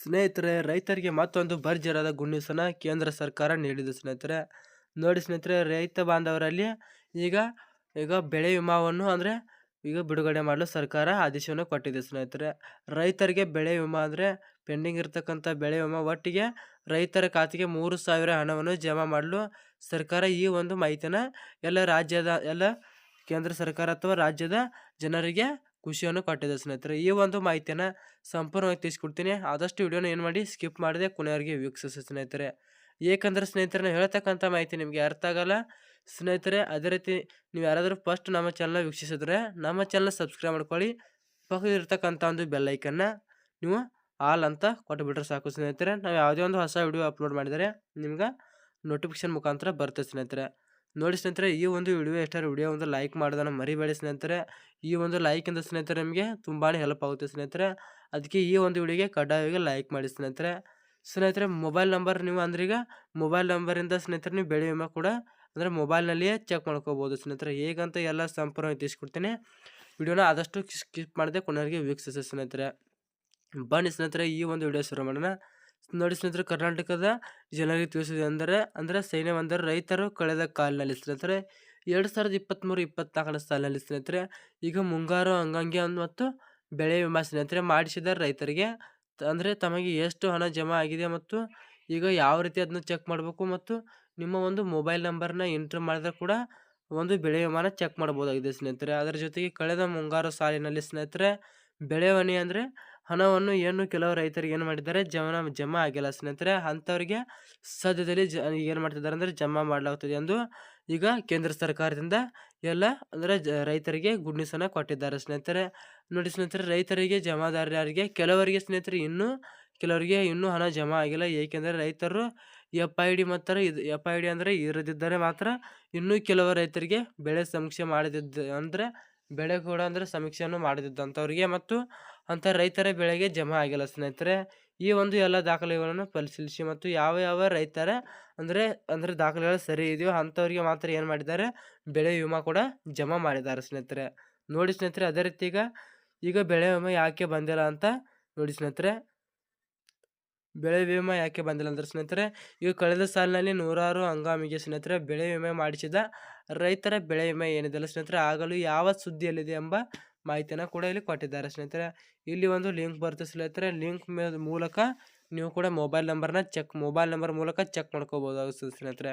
ಸ್ನೇಹಿತರೆ, ರೈತರಿಗೆ ಮತ್ತೊಂದು ಭರ್ಜರಾದ ಗುಂಡಿಸನ ಕೇಂದ್ರ ಸರ್ಕಾರ ನೀಡಿದೆ ಸ್ನೇಹಿತರೆ. ನೋಡಿ ಸ್ನೇಹಿತರೆ, ರೈತ ಬಾಂಧವರಲ್ಲಿ ಈಗ ಈಗ ಬೆಳೆ ವಿಮಾವನ್ನು ಅಂದರೆ ಈಗ ಬಿಡುಗಡೆ ಮಾಡಲು ಸರ್ಕಾರ ಆದೇಶವನ್ನು ಕೊಟ್ಟಿದೆ ಸ್ನೇಹಿತರೆ. ರೈತರಿಗೆ ಬೆಳೆ ವಿಮಾ ಅಂದರೆ ಪೆಂಡಿಂಗ್ ಇರತಕ್ಕಂಥ ಬೆಳೆ ವಿಮಾ ಒಟ್ಟಿಗೆ ರೈತರ ಖಾತೆಗೆ ಮೂರು ಸಾವಿರ ಹಣವನ್ನು ಜಮಾ ಮಾಡಲು ಸರ್ಕಾರ ಈ ಒಂದು ಮಾಹಿತಿನ ಎಲ್ಲ ರಾಜ್ಯದ, ಎಲ್ಲ ಕೇಂದ್ರ ಸರ್ಕಾರ ಅಥವಾ ರಾಜ್ಯದ ಜನರಿಗೆ ಖುಷಿಯನ್ನು ಕೊಟ್ಟಿದೆ ಸ್ನೇಹಿತರೆ. ಈ ಒಂದು ಮಾಹಿತಿಯನ್ನು ಸಂಪೂರ್ಣವಾಗಿ ತಿಳಿಸ್ಕೊಡ್ತೀನಿ. ಆದಷ್ಟು ವಿಡಿಯೋನ ಏನು ಮಾಡಿ ಸ್ಕಿಪ್ ಮಾಡಿದೆ ಕೊನೆಯವರಿಗೆ ವೀಕ್ಷಿಸಿ ಸ್ನೇಹಿತರೆ. ಏಕೆಂದರೆ ಸ್ನೇಹಿತರನ್ನ ನಾನು ಹೇಳ್ತಕ್ಕಂಥ ಮಾಹಿತಿ ನಿಮಗೆ ಅರ್ಥ ಆಗಲ್ಲ. ಸ್ನೇಹಿತರೆ, ಅದೇ ರೀತಿ ನೀವು ಯಾರಾದರೂ ಫಸ್ಟ್ ನಮ್ಮ ಚಾನಲ್ನ ವೀಕ್ಷಿಸಿದ್ರೆ ನಮ್ಮ ಚಾನಲ್ ಸಬ್ಸ್ಕ್ರೈಬ್ ಮಾಡ್ಕೊಳ್ಳಿ. ಪಕ್ಕದಲ್ಲಿರ್ತಕ್ಕಂಥ ಒಂದು ಬೆಲ್ಲೈಕನ್ನು ನೀವು ಆಲ್ ಅಂತ ಕೊಟ್ಟುಬಿಟ್ರೆ ಸಾಕು ಸ್ನೇಹಿತರೆ. ನಾವು ಯಾವುದೇ ಒಂದು ಹೊಸ ವಿಡಿಯೋ ಅಪ್ಲೋಡ್ ಮಾಡಿದರೆ ನಿಮ್ಗೆ ನೋಟಿಫಿಕೇಶನ್ ಮುಖಾಂತರ ಬರುತ್ತೆ ಸ್ನೇಹಿತರೆ. ನೋಡಿ ಸ್ನೇಹಿತರೆ, ಈ ಒಂದು ವಿಡಿಯೋ ಎಷ್ಟಾರು ವಿಡಿಯೋ ಒಂದು ಲೈಕ್ ಮಾಡೋದನ್ನು ಮರಿಬೇಡಿ ಸ್ನೇಹಿತರೆ. ಈ ಒಂದು ಲೈಕಿಂದ ಸ್ನೇಹಿತರೆ ನಿಮಗೆ ತುಂಬಾ ಹೆಲ್ಪ್ ಆಗುತ್ತೆ ಸ್ನೇಹಿತರೆ. ಅದಕ್ಕೆ ಈ ಒಂದು ವಿಡಿಯೋಗೆ ಕಡ್ಡಾಯವಾಗಿ ಲೈಕ್ ಮಾಡಿ ಸ್ನೇಹಿತರೆ. ಸ್ನೇಹಿತರೆ, ಮೊಬೈಲ್ ನಂಬರ್ ನೀವು ಅಂದ್ರೆ ಈಗ ಮೊಬೈಲ್ ನಂಬರಿಂದ ಸ್ನೇಹಿತರೆ ನೀವು ಬೆಳೆ ವಿಮೆ ಕೂಡ ಅಂದರೆ ಮೊಬೈಲ್ನಲ್ಲಿಯೇ ಚೆಕ್ ಮಾಡ್ಕೋಬೋದು ಸ್ನೇಹಿತರೆ. ಹೇಗಂತ ಎಲ್ಲ ಸಂಪೂರ್ಣ ತಿಳಿಸ್ಕೊಡ್ತೀನಿ. ವಿಡಿಯೋನ ಆದಷ್ಟು ಸ್ಕಿಪ್ ಮಾಡದೆ ಕೊನೆಯವರಿಗೆ ವೀಕ್ಷಿಸಿ ಸ್ನೇಹಿತರೆ. ಬನ್ನಿ ಸ್ನೇಹಿತರೆ, ಈ ಒಂದು ವಿಡಿಯೋ ಶುರು ಮಾಡೋಣ. ನೋಡಿ ಸ್ನೇಹಿತರೆ ಕರ್ನಾಟಕದ ಜನರಿಗೆ ತಿಳಿಸಿದೆ ಅಂದರೆ ಅಂದರೆ ಸೈನ್ಯ ಅಂದರೆ ರೈತರು ಕಳೆದ ಕಾಲಿನಲ್ಲಿ ಸ್ನೇಹಿತರೆ, ಎರಡು ಸಾವಿರದ ಇಪ್ಪತ್ತ್ಮೂರು ಇಪ್ಪತ್ನಾಲ್ಕರ ಸಾಲಿನಲ್ಲಿ ಸ್ನೇಹಿತರೆ, ಈಗ ಮುಂಗಾರು ಹಂಗಂಗೆ ಮತ್ತು ಬೆಳೆ ವಿಮಾ ಸ್ನೇಹಿತರೆ ಮಾಡಿಸಿದ ರೈತರಿಗೆ ಅಂದರೆ ತಮಗೆ ಎಷ್ಟು ಹಣ ಜಮಾ ಆಗಿದೆ ಮತ್ತು ಈಗ ಯಾವ ರೀತಿ ಅದನ್ನ ಚೆಕ್ ಮಾಡಬೇಕು ಮತ್ತು ನಿಮ್ಮ ಒಂದು ಮೊಬೈಲ್ ನಂಬರ್ನ ಎಂಟ್ರ್ ಮಾಡಿದ್ರೆ ಕೂಡ ಒಂದು ಬೆಳೆ ವಿಮಾನ ಚೆಕ್ ಮಾಡ್ಬೋದಾಗಿದೆ ಸ್ನೇಹಿತರೆ. ಅದರ ಜೊತೆಗೆ ಕಳೆದ ಮುಂಗಾರು ಸಾಲಿನಲ್ಲಿ ಸ್ನೇಹಿತರೆ ಬೆಳೆವಣಿ ಅಂದರೆ ಹಣವನ್ನು ಏನು ಕೆಲವು ರೈತರಿಗೆ ಏನು ಮಾಡಿದ್ದಾರೆ, ಜಮನ ಜಮಾ ಆಗಿಲ್ಲ. ಸ್ನೇಹಿತರೆ, ಅಂಥವ್ರಿಗೆ ಸದ್ಯದಲ್ಲಿ ಜ, ಏನು ಮಾಡ್ತಿದ್ದಾರೆ ಅಂದರೆ ಜಮಾ ಮಾಡಲಾಗುತ್ತದೆ ಎಂದು ಈಗ ಕೇಂದ್ರ ಸರ್ಕಾರದಿಂದ ಎಲ್ಲ ಅಂದರೆ ಜ, ರೈತರಿಗೆ ಗುಡ್ ಕೊಟ್ಟಿದ್ದಾರೆ. ಸ್ನೇಹಿತರೆ, ನೋಡಿ ಸ್ನೇಹಿತರೆ, ರೈತರಿಗೆ ಜಮಾದಾರರಿಗೆ ಕೆಲವರಿಗೆ ಸ್ನೇಹಿತರೆ ಇನ್ನೂ, ಕೆಲವರಿಗೆ ಇನ್ನೂ ಹಣ ಜಮಾ ಆಗಿಲ್ಲ. ಏಕೆಂದರೆ ರೈತರು ಎಫ್ ಐ ಡಿ ಮತ್ತು ಇದು ಎಫ್ ಐ ಡಿ ಅಂದರೆ ಇರದಿದ್ದರೆ ಮಾತ್ರ ಇನ್ನೂ ಕೆಲವು ರೈತರಿಗೆ ಬೆಳೆ ಸಮೀಕ್ಷೆ ಮಾಡದಿದ್ದ ಅಂದರೆ ಬೆಳೆ ಕೂಡ ಅಂದರೆ ಸಮೀಕ್ಷೆಯನ್ನು ಮಾಡದಿದ್ದಂಥವ್ರಿಗೆ ಮತ್ತು ಅಂಥ ರೈತರ ಬೆಳೆಗೆ ಜಮಾ ಆಗಿಲ್ಲ. ಸ್ನೇಹಿತರೆ, ಈ ಒಂದು ಎಲ್ಲ ದಾಖಲೆಗಳನ್ನು ಪರಿಶೀಲಿಸಿ ಮತ್ತು ಯಾವ ಯಾವ ರೈತರ ಅಂದರೆ ಅಂದರೆ ದಾಖಲೆಗಳು ಸರಿ ಇದೆಯೋ ಅಂಥವ್ರಿಗೆ ಮಾತ್ರ ಏನು ಮಾಡಿದ್ದಾರೆ, ಬೆಳೆ ವಿಮಾ ಕೂಡ ಜಮಾ ಮಾಡಿದ್ದಾರೆ ಸ್ನೇಹಿತರೆ. ನೋಡಿ ಸ್ನೇಹಿತರೆ, ಅದೇ ರೀತಿ ಈಗ ಈಗ ಬೆಳೆ ವಿಮೆ ಯಾಕೆ ಬಂದಿಲ್ಲ ಅಂತ ನೋಡಿ ಸ್ನೇಹಿತರೆ. ಬೆಳೆ ವಿಮೆ ಯಾಕೆ ಬಂದಿಲ್ಲ ಅಂದ್ರೆ ಸ್ನೇಹಿತರೆ, ಈಗ ಕಳೆದ ಸಾಲಿನಲ್ಲಿ ನೂರಾರು ಹಂಗಾಮಿಗೆ ಸ್ನೇಹಿತರೆ ಬೆಳೆ ವಿಮೆ ಮಾಡಿಸಿದ ರೈತರ ಬೆಳೆ ವಿಮೆ ಏನಿದೆ ಸ್ನೇಹಿತರೆ, ಆಗಲು ಯಾವ ಸುದ್ದಿಯಲ್ಲಿದೆ ಎಂಬ ಮಾಹಿತಿಯನ್ನು ಕೂಡ ಇಲ್ಲಿ ಕೊಟ್ಟಿದ್ದಾರೆ ಸ್ನೇಹಿತರೆ. ಇಲ್ಲಿ ಒಂದು ಲಿಂಕ್ ಬರುತ್ತೆ ಸ್ನೇಹಿತರೆ, ಲಿಂಕ್ ಮೂಲಕ ನೀವು ಕೂಡ ಮೊಬೈಲ್ ನಂಬರ್ನ ಚೆಕ್, ಮೊಬೈಲ್ ನಂಬರ್ ಮೂಲಕ ಚೆಕ್ ಮಾಡ್ಕೋಬೋದಾಗುತ್ತೆ ಸ್ನೇಹಿತರೆ.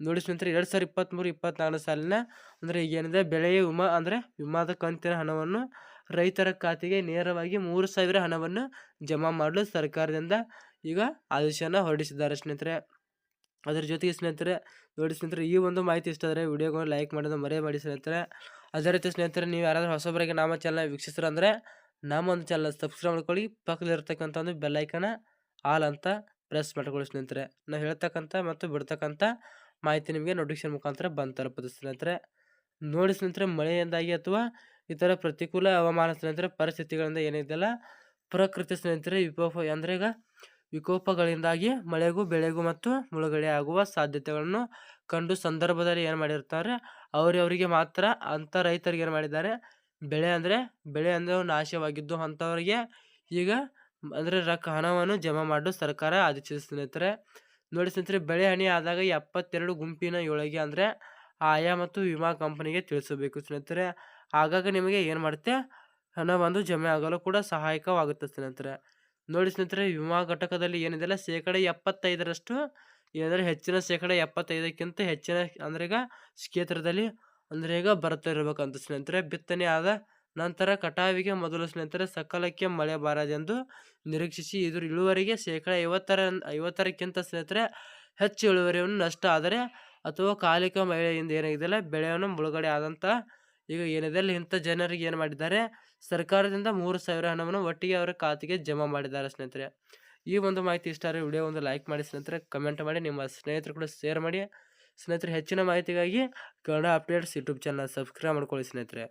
ನೋಡಿ ಸ್ನೇಹಿತರೆ, ಎರಡು ಸಾವಿರದ ಇಪ್ಪತ್ತ್ಮೂರು ಇಪ್ಪತ್ತ್ನಾಲ್ಕು ಸಾಲಿನ ಅಂದರೆ ಈಗ ಏನಿದೆ ಬೆಳೆಯ ವಿಮಾ ಅಂದರೆ ವಿಮಾದ ಕಂತಿನ ಹಣವನ್ನು ರೈತರ ಖಾತೆಗೆ ನೇರವಾಗಿ ಮೂರು ಸಾವಿರ ಹಣವನ್ನು ಜಮಾ ಮಾಡಲು ಸರ್ಕಾರದಿಂದ ಈಗ ಆದೇಶನ ಹೊರಡಿಸಿದ್ದಾರೆ ಸ್ನೇಹಿತರೆ. ಅದರ ಜೊತೆಗೆ ಸ್ನೇಹಿತರೆ, ನೋಡಿ ಸ್ನೇಹಿತರೆ, ಈ ಒಂದು ಮಾಹಿತಿ ಇಷ್ಟ ಆದರೆ ವಿಡಿಯೋಗಳು ಲೈಕ್ ಮಾಡೋದು ಮಾಡಿ ಸ್ನೇಹಿತರೆ. ಅದೇ ರೀತಿ ಸ್ನೇಹಿತರೆ, ನೀವು ಯಾರಾದರೂ ಹೊಸಬರಿಗೆ ನಮ್ಮ ಚಾನಲ್ ವೀಕ್ಷಿಸ್ರು ಅಂದರೆ ನಮ್ಮ ಒಂದು ಚಾನಲ್ ಸಬ್ಸ್ಕ್ರೈಬ್ ಮಾಡ್ಕೊಳ್ಳಿ. ಪಕ್ಕದಲ್ಲಿರ್ತಕ್ಕಂಥ ಒಂದು ಬೆಲ್ಲೈಕನ ಆಲ್ ಅಂತ ಪ್ರೆಸ್ ಮಾಡ್ಕೊಳ್ಳಿ ಸ್ನೇಹಿತರೆ. ನಾವು ಹೇಳ್ತಕ್ಕಂಥ ಮತ್ತು ಬಿಡ್ತಕ್ಕಂಥ ಮಾಹಿತಿ ನಿಮಗೆ ನೋಟಿಫಿಕೇಶನ್ ಮುಖಾಂತರ ಬಂದು ತಲುಪುತ್ತೆ ಸ್ನೇಹಿತರೆ. ನೋಡಿ ಸ್ನೇಹಿತರೆ, ಮಳೆಯಿಂದಾಗಿ ಅಥವಾ ಇತರ ಪ್ರತಿಕೂಲ ಹವಾಮಾನ ಸ್ನೇಹಿತರೆ, ಪರಿಸ್ಥಿತಿಗಳಿಂದ ಏನಿದೆಯಲ್ಲ, ಪ್ರಕೃತಿ ಸ್ನೇಹಿತರೆ, ವಿಪ ಅಂದರೆ ಈಗ ವಿಕೋಪಗಳಿಂದಾಗಿ ಮಳೆಗೂ ಬೆಳೆಗೂ ಮತ್ತು ಮುಳುಗಡೆ ಆಗುವ ಸಾಧ್ಯತೆಗಳನ್ನು ಕಂಡು ಸಂದರ್ಭದಲ್ಲಿ ಏನು ಮಾಡಿರ್ತಾರೆ ಅವರವರಿಗೆ ಮಾತ್ರ ಅಂಥ ರೈತರಿಗೆ ಏನು ಮಾಡಿದ್ದಾರೆ, ಬೆಳೆ ಅಂದರೆ ಬೆಳೆ ಅಂದರೆ ನಾಶವಾಗಿದ್ದು ಅಂಥವರಿಗೆ ಈಗ ಅಂದರೆ ರೊಕ್ಕ ಹಣವನ್ನು ಜಮಾ ಮಾಡಲು ಸರ್ಕಾರ ಆದೇಶಿಸ್ತಾರೆ ನೋಡಿ ಸ್ನೇಹಿತರೆ, ಬೆಳೆ ಹಾನಿ ಆದಾಗ ಎಪ್ಪತ್ತೆರಡು ಗುಂಪಿನ ಒಳಗೆ ಅಂದರೆ ಆಯಾ ಮತ್ತು ವಿಮಾ ಕಂಪನಿಗೆ ತಿಳಿಸಬೇಕು ಸ್ನೇಹಿತರೆ. ಆಗಾಗ ನಿಮಗೆ ಏನು ಮಾಡುತ್ತೆ, ಹಣ ಬಂದು ಜಮೆ ಆಗಲು ಕೂಡ ಸಹಾಯಕವಾಗುತ್ತೆ ಸ್ನೇಹಿತರೆ. ನೋಡಿ ಸ್ನೇಹಿತರೆ, ವಿಮಾ ಘಟಕದಲ್ಲಿ ಏನಿದೆಲ್ಲ ಶೇಕಡ ಎಪ್ಪತ್ತೈದರಷ್ಟು ಏನಂದರೆ ಹೆಚ್ಚಿನ ಶೇಕಡ ಎಪ್ಪತ್ತೈದಕ್ಕಿಂತ ಹೆಚ್ಚಿನ ಅಂದರೆ ಈಗ ಕ್ಷೇತ್ರದಲ್ಲಿ ಅಂದರೆ ಈಗ ಬರ್ತಾ ಇರಬೇಕಂತ ಸ್ನೇಹಿತರೆ. ಬಿತ್ತನೆ ಆದ ನಂತರ ಕಟಾವಿಗೆ ಮೊದಲು ಸ್ನೇಹಿತರೆ ಸಕಾಲಕ್ಕೆ ಮಳೆ ಬಾರದೆಂದು ನಿರೀಕ್ಷಿಸಿ ಇದ್ರ ಇಳುವರಿಗೆ ಶೇಕಡ ಐವತ್ತರ, ಐವತ್ತರಕ್ಕಿಂತ ಸ್ನೇಹಿತರೆ ಹೆಚ್ಚು ಇಳುವರಿಯನ್ನು ನಷ್ಟ ಆದರೆ ಅಥವಾ ಕಾಲಿಕ ಮಳೆಯಿಂದ ಏನಾಗಿದೆಯಲ್ಲ, ಬೆಳೆಯನ್ನು ಮುಳುಗಡೆ ಆದಂಥ ಈಗ ಏನಿದೆ, ಇಂಥ ಜನರಿಗೆ ಏನು ಮಾಡಿದ್ದಾರೆ, ಸರ್ಕಾರದಿಂದ ಮೂರು ಸಾವಿರ ಹಣವನ್ನು ಒಟ್ಟಿಗೆ ಅವರ ಖಾತೆಗೆ ಜಮಾ ಮಾಡಿದ್ದಾರೆ ಸ್ನೇಹಿತರೆ. ಈ ಒಂದು ಮಾಹಿತಿ ಇಷ್ಟ ಆದರೆ ವಿಡಿಯೋ ಒಂದು ಲೈಕ್ ಮಾಡಿ ಸ್ನೇಹಿತರೆ, ಕಮೆಂಟ್ ಮಾಡಿ, ನಿಮ್ಮ ಸ್ನೇಹಿತರು ಕೂಡ ಶೇರ್ ಮಾಡಿ. ಸ್ನೇಹಿತರೆ, ಹೆಚ್ಚಿನ ಮಾಹಿತಿಗಾಗಿ Kannada updates YouTube channel subscribe ಮಾಡ್ಕೊಳ್ಳಿ ಸ್ನೇಹಿತರೆ.